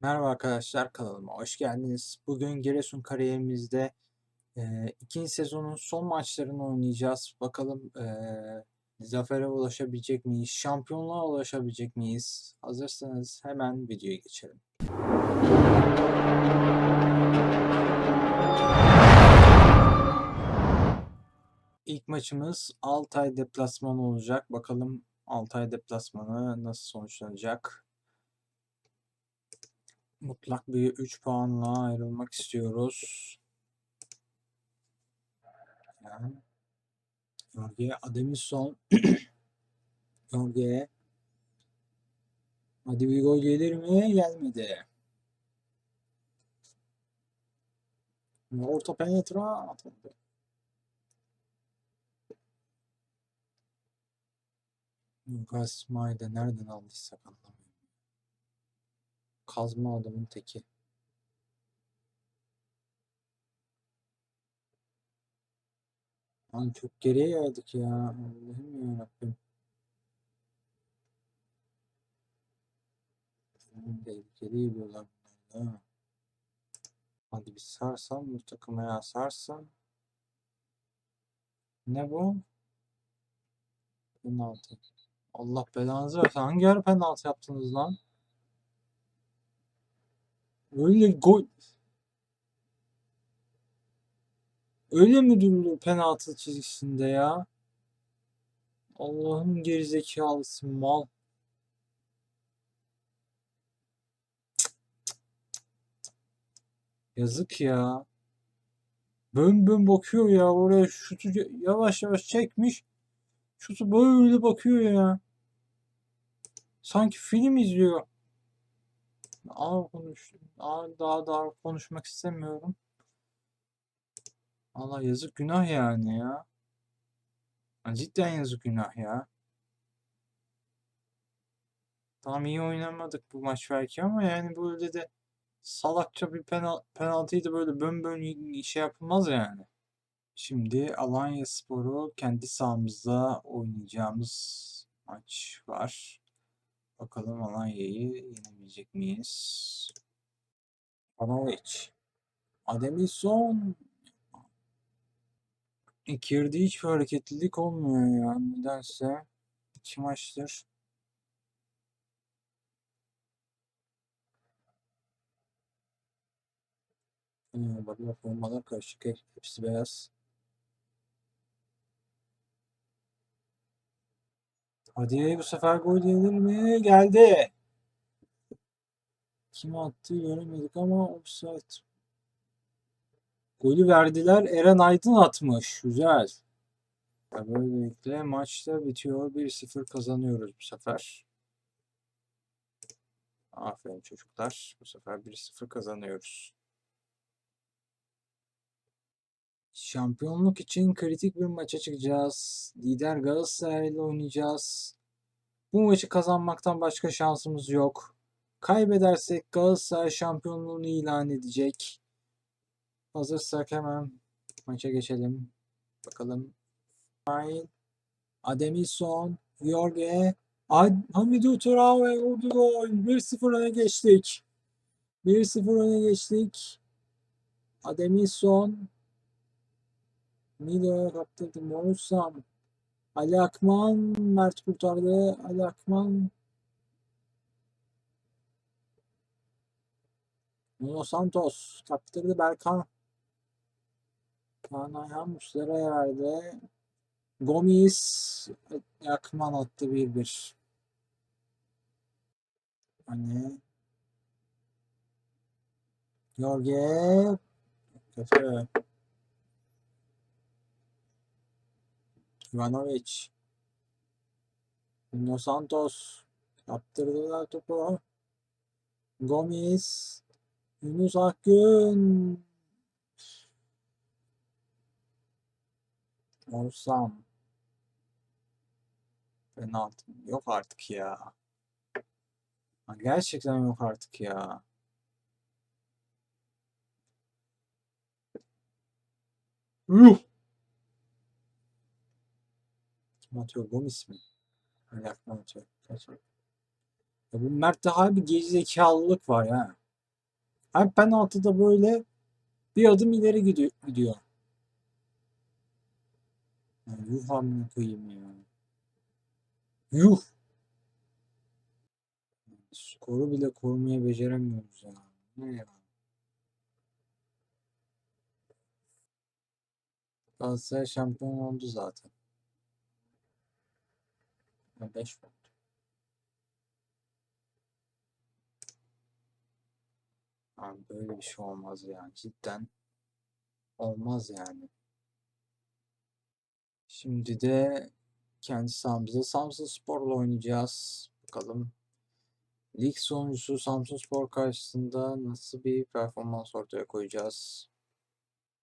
Merhaba arkadaşlar kanalıma hoş geldiniz. Bugün Giresun kariyerimizde eee ikinci sezonun son maçlarını oynayacağız. Bakalım eee zafere ulaşabilecek miyiz? Şampiyonluğa ulaşabilecek miyiz? Hazırsanız hemen videoya geçelim. İlk maçımız Altay deplasmanı olacak. Bakalım Altay deplasmanı nasıl sonuçlanacak? Mutlak bir 3 puanla ayrılmak istiyoruz. Yani Jorge Ademison Jorge Hadi bir gol gelir mi? Gelmedi. Orta penetra atıldı. Lucas Maide nereden aldıysak anlamıyorum. Kazma adamın teki. Lan çok geriye yaydık ya. Allah'ım yarabbim. Hmm, Tehlikeli geliyorlar bunlar da. Hadi bir sarsam bu takıma ya sarsam. Ne bu? Penaltı. Allah belanızı versin. Hangi ara penaltı yaptınız lan? Öyle gol... Öyle mi durulur penaltı çizgisinde ya? Allah'ın gerizekalısı mal. Yazık ya. Bön bön bakıyor ya oraya şutu yavaş yavaş çekmiş. Şutu böyle bakıyor ya. Sanki film izliyor. Ağır konuş. Ağır daha daha konuşmak istemiyorum. Allah yazık günah yani ya. Cidden yazık günah ya. Tamam iyi oynamadık bu maç belki ama yani böyle de salakça bir penal penaltıyı böyle bön bön şey yapılmaz yani. Şimdi Alanyaspor'u kendi sahamızda oynayacağımız maç var. Bakalım Alanya'yı yenebilecek miyiz? Panovic. Ademison. Girdi hiçbir hareketlilik olmuyor ya nedense. İki maçtır. Hmm, bak bak formalar karışık. hep- Hepsi beyaz. Hadi bu sefer gol gelir mi? Geldi. Kim attı göremedik ama offside. Golü verdiler. Eren Aydın atmış. Güzel. Böylelikle maçta bitiyor. 1-0 kazanıyoruz bu sefer. Aferin çocuklar. Bu sefer 1-0 kazanıyoruz. Şampiyonluk için kritik bir maça çıkacağız. Lider Galatasaray ile oynayacağız. Bu maçı kazanmaktan başka şansımız yok. Kaybedersek Galatasaray şampiyonluğunu ilan edecek. Hazırsak hemen maça geçelim. Bakalım. Ademison, Jorge, Hamidou Traore vurdu gol. 1-0 öne geçtik. 1-0 öne geçtik. Ademison, Milo kaptırdı. Morussam. Ali Akman. Mert kurtardı. Ali Akman. Nuno Santos. Kaptırdı Berkan. Kaan Ayhan Muslera'ya verdi. Gomis. Akman attı 1-1. Hani. Jorge. Kötü. Ivanovic. Nuno Santos. Kaptırdılar topu. Gomis. Yunus Akgün. Orsam. Penaltı. Yok artık ya. Gerçekten yok artık ya. Yuh! Atıyor? Gomis mi? Akman atıyor. Gerçekten. Ya bu Mert'te harbi gerizekalılık var ya. Her penaltıda böyle bir adım ileri gidiyor. gidiyor. Ya yuh amına koyayım ya. Yuh. Skoru bile korumaya beceremiyoruz ya. Ne ya? Galatasaray şampiyon oldu zaten. 5 oldu. Abi böyle bir şey olmaz yani. Cidden olmaz yani. Şimdi de kendi sahamızda Samsun Spor'la oynayacağız. Bakalım lig sonuncusu Samsun Spor karşısında nasıl bir performans ortaya koyacağız.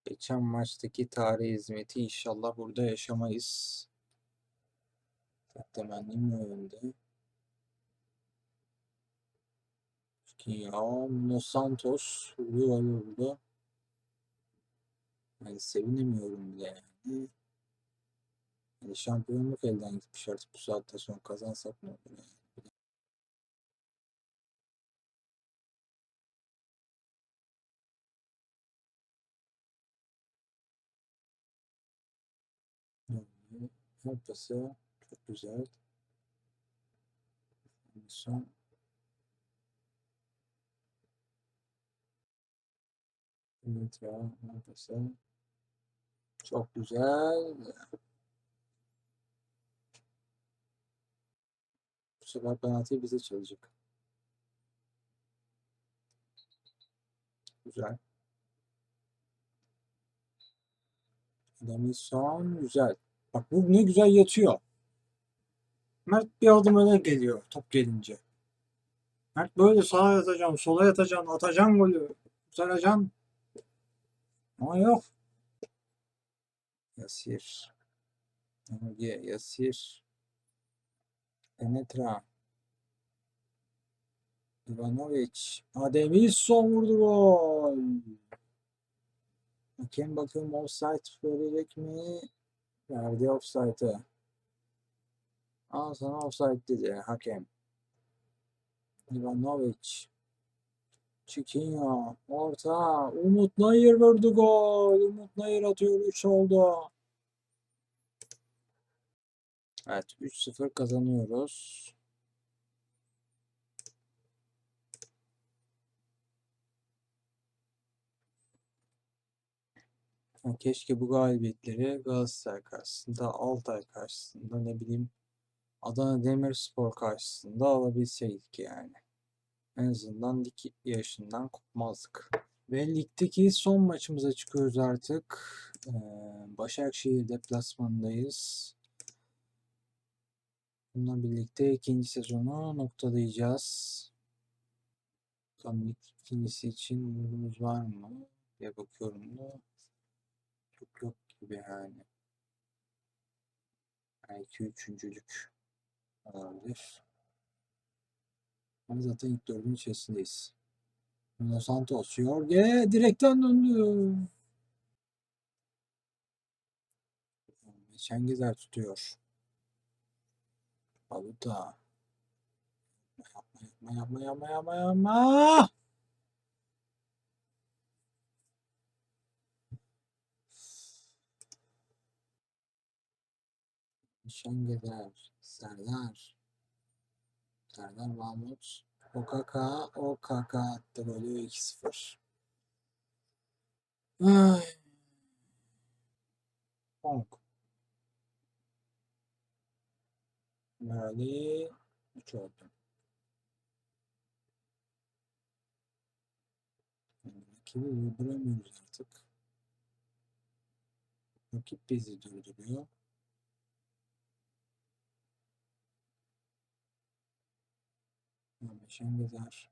Geçen maçtaki tarihi hizmeti inşallah burada yaşamayız. Temennim o yönde. Ki ya Los Santos vuruyor burada. Yani sevinemiyorum bile yani. Yani şampiyonluk elden gitmiş artık bu saatte sonra kazansak ne olur yani. Pası çok güzel. Son Evet ya, pası çok güzel. Bu sefer penaltıyı bize çalacak. Güzel. Davinson güzel. Bak bu ne güzel yatıyor. Mert bir adım öne geliyor top gelince. Mert böyle sağa yatacaksın, sola yatacaksın, atacaksın golü, kurtaracaksın. Ama yok. Yasir. Ye, Yasir. Penetra. Ivanovic. Ademilson vurdu gol. Hakem bakıyorum offside verecek mi? Verdi offside'ı. Al sana offside dedi hakem. Ivanovic. Chiquinho. Orta. Umut Nayır vurdu gol. Umut Nayır atıyor. 3 oldu. Evet 3-0 kazanıyoruz. Keşke bu galibiyetleri Galatasaray karşısında, Altay karşısında, ne bileyim Adana Demirspor karşısında alabilseydik yani. En azından lig yaşından kopmazdık. Ve ligdeki son maçımıza çıkıyoruz artık. Ee, Başakşehir deplasmanındayız. Bununla birlikte ikinci sezonu noktalayacağız. Tam ikincisi için umudumuz var mı diye bakıyorum da çok yok gibi yani. Belki üçüncülük olabilir. Ama zaten ilk dördün içerisindeyiz. Nuno Santos, Jorge direkten döndü. Şengezer tutuyor. Baluta. Yapma yapma yapma yapma yapma. Şengezer, Serdar. Serdar Mahmut. Okaka, Okaka attı golü 2-0. Ay. Hong. Yani 3 oldu. Yani rakibi durduramıyoruz artık. Rakip bizi durduruyor. Şengezer.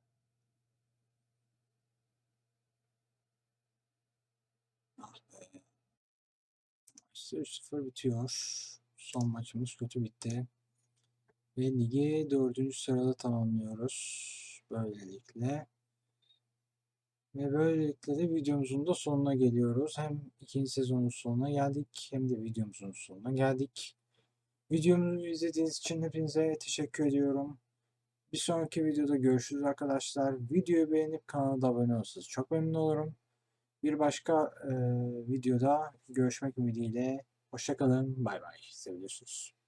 Ah be. Maç 3-0 bitiyor. Son maçımız kötü bitti. Ve ligi dördüncü sırada tamamlıyoruz. Böylelikle. Ve böylelikle de videomuzun da sonuna geliyoruz. Hem ikinci sezonun sonuna geldik hem de videomuzun sonuna geldik. Videomu izlediğiniz için hepinize teşekkür ediyorum. Bir sonraki videoda görüşürüz arkadaşlar. Videoyu beğenip kanala abone olursanız çok memnun olurum. Bir başka e, videoda görüşmek ümidiyle. Hoşçakalın. Bay bay. Seviyorsunuz.